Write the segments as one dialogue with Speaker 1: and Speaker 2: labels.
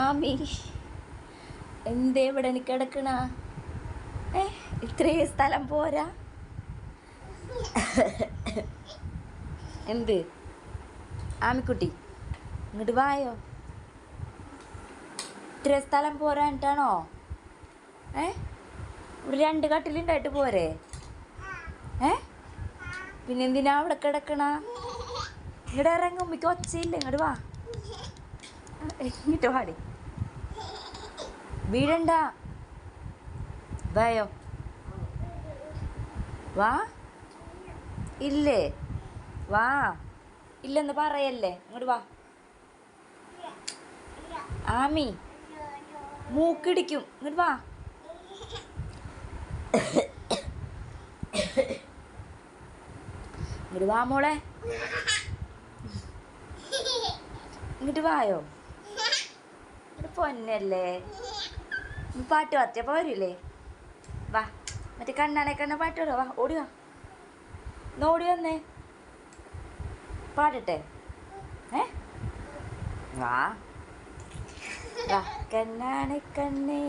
Speaker 1: ആമി. എന്തേ ഇവിടെ എനിക്ക് കിടക്കണ? ഏ ഇത്രയും സ്ഥലം പോരാ? എന്ത്? ആമിക്കുട്ടി ഇങ്ങോട്ട് വായോ? ഇത്ര സ്ഥലം പോരാനിട്ടാണോ ഏ? ഒരു രണ്ട് കട്ടിലുണ്ടായിട്ട് പോരെ? ഏ? പിന്നെന്തിനാ അവിടെ കിടക്കണ? ഇങ്ങോട്ട് ഇറങ്ങും മിക്ക ഒച്ചയില്ല ഇങ്ങോട്ട് വാ. ഇങ്ങോട്ട് പാടി വീഴണ്ട. വായോ. വാ. ഇല്ലേ. വാ. ഇല്ലെന്ന് പറയല്ലേ. ഇങ്ങോട്ട് വാ. ആമി മൂക്കിടിക്കും. ഇങ്ങോട്ട് വാ. ഇങ്ങോട്ട് വാ മോളെ. ഇങ്ങോട്ട് വായോ. പൊന്നല്ലേ? പാട്ട് പറ്റിയപ്പോൾ വരില്ലേ വാ മറ്റേ കണ്ണാണെ കണ്ണ പാട്ട് പാടുക വാ ഓടി വാ. ഓടി വന്നേ. പാടട്ടെ. ഏ? വാ. വാ കണ്ണാണെ കണ്ണേ.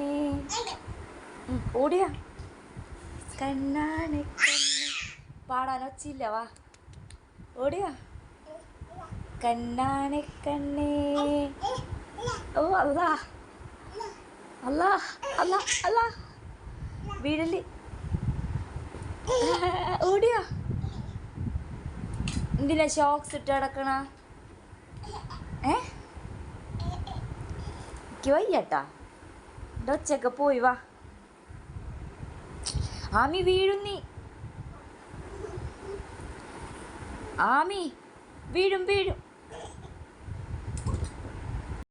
Speaker 1: ഓടിയാ കണ്ണാണെ കണ്ണേ. പാടാൻ വാ. ഓടിയാ കണ്ണാണെ കണ്ണേ. ഓ അല്ലാ അല്ലാ അല്ലാ അല്ലാ വീടല്ലേ ഓടിയാ? എന്തിനാ ഷോക്സ് ഇട്ട് കിടക്കണ? ഏ? എനിക്ക് വയ്യട്ടാ. എന്റെ ഒച്ചയൊക്കെ പോയി വാ. ആമി വീഴും നീ. ആമി വീഴും വീഴും.